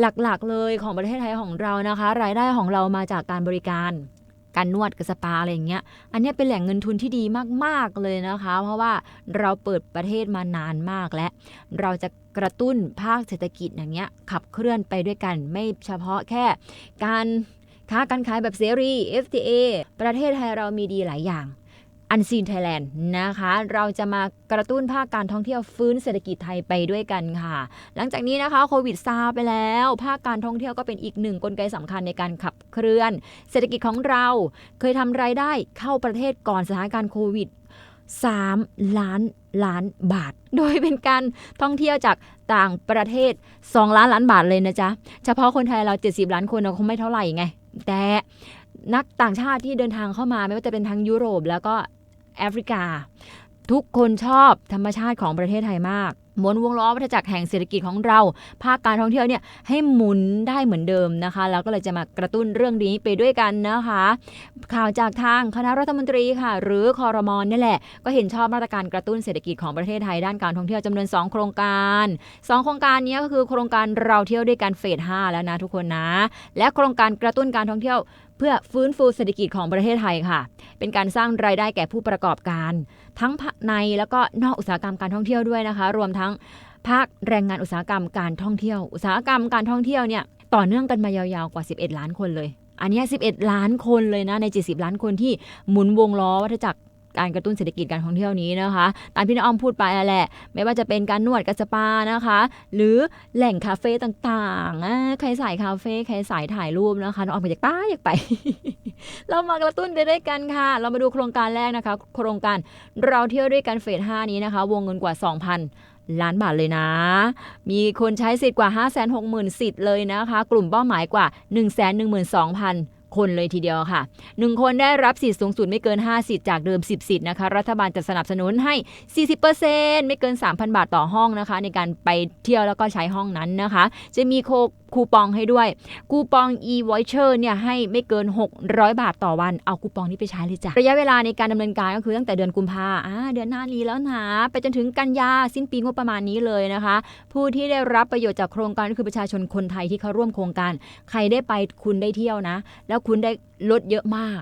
หลักๆ เลยของประเทศไทยของเรานะคะ รายได้ของเรามาจากการบริการการนวดกับสปาอะไรอย่างเงี้ย อันนี้เป็นแหล่งเงินทุนที่ดีมาก ๆ เลยนะคะ เพราะว่าเราเปิดประเทศมานานมากและ เราจะกระตุ้นภาคเศรษฐกิจอย่างเงี้ยขับเคลื่อนไปด้วยกันไม่เฉพาะแค่ การค้าการขายแบบเสรี FTA ประเทศไทยเรามีดีหลายอย่าง อันซีนไทยแลนด์นะคะ เราจะมากระตุ้นภาคการท่องเที่ยวฟื้นเศรษฐกิจไทยไปด้วยกันค่ะ หลังจากนี้นะคะโควิดซาไปแล้ว ภาคการท่องเที่ยวก็เป็นอีกหนึ่งกลไกสำคัญในการขับเคลื่อน เศรษฐกิจของเราเคยทำรายได้เข้าประเทศก่อนสถานการณ์โควิด3 ล้านล้านบาท โดยเป็นการท่องเที่ยวจากต่างประเทศ 2 ล้านล้านบาทเลยนะจ๊ะ เฉพาะคนไทยเรา 70 ล้านคนเราคงไม่เท่าไหร่ไง แต่นักต่างชาติที่เดินทางเข้ามาไม่ว่าจะเป็นทางยุโรป แล้วก็ แอฟริกา ทุกคนชอบธรรมชาติของประเทศไทยมากหมุนวงล้อวัฏจักรแห่งเศรษฐกิจของเรา ภาคการท่องเที่ยวเนี่ยให้หมุนได้เหมือนเดิมนะคะ แล้วก็เลยจะมากระตุ้นเรื่องนี้ไปด้วยกันนะคะ ข่าวจากทางคณะรัฐมนตรีค่ะ หรือคอรมอนนี่แหละ ก็เห็นชอบมาตรการกระตุ้นเศรษฐกิจของประเทศไทยด้านการท่องเที่ยวจำนวน 2 โครงการ 2 โครงการนี้ก็คือโครงการเราเที่ยวด้วยกันเฟส 5 แล้วนะทุกคนนะ และโครงการกระตุ้นการท่องเที่ยวเพื่อฟื้นฟูเศรษฐกิจของประเทศไทยค่ะ เป็นการสร้างรายได้แก่ผู้ประกอบการ ทั้งภายในแล้วก็นอกอุตสาหกรรมการท่องเที่ยวด้วยนะคะ รวมทั้งภาคแรงงานอุตสาหกรรมการท่องเที่ยว อุตสาหกรรมการท่องเที่ยวเนี่ยต่อเนื่องกันมายาวๆกว่า 11 ล้านคนเลย อันนี้ 11 ล้านคนเลยนะใน 70 ล้านคนที่หมุนวงล้อวัฏจักร การกระตุ้นเศรษฐกิจการท่องเที่ยวนี้นะคะ ตามที่น้าอ้อมพูดไปแหละ ไม่ว่าจะเป็นการนวดกับสปานะคะ หรือแหล่งคาเฟ่ต่างๆ ใครสายคาเฟ่ใครสายถ่ายรูปนะคะน้องอ้อมอยากไปอยากไป เรามากระตุ้นไปด้วยกันค่ะ เรามาดูโครงการแรกนะคะ โครงการเราเที่ยวด้วยกันเฟส5นี้นะคะ วงเงินกว่า 2,000ล้านบาทเลยนะ มีคนใช้สิทธิ์กว่า 560,000 สิทธิ์เลยนะคะ กลุ่มเป้าหมายกว่า 112,000 คนเลยทีเดียวค่ะ 1 คนได้รับสิทธิ์สูงสุดไม่เกิน 5 สิทธิ์จากเดิม 10 สิทธิ์นะคะ รัฐบาลจะสนับสนุนให้ 40%ไม่เกิน 3,000 บาทต่อห้องนะคะ ในการไปเที่ยวแล้วก็ใช้ห้องนั้นนะคะ จะมีโค คูปองให้ด้วย คูปอง e-voucher เนี่ยให้ไม่เกิน 600 บาทต่อวัน เอาคูปองนี้ไปใช้เลยจ้ะ ระยะเวลาในการดำเนินการก็คือตั้งแต่เดือนกุมภาอ่าเดือนหน้านี้แล้วนะ ไปจนถึงกันยาสิ้นปีงบประมาณนี้เลยนะคะ ผู้ที่ได้รับประโยชน์จากโครงการก็คือประชาชนคนไทยที่เขาร่วมโครงการ ใครได้ไปคุณได้เที่ยวนะ แล้วคุณได้ลดเยอะมาก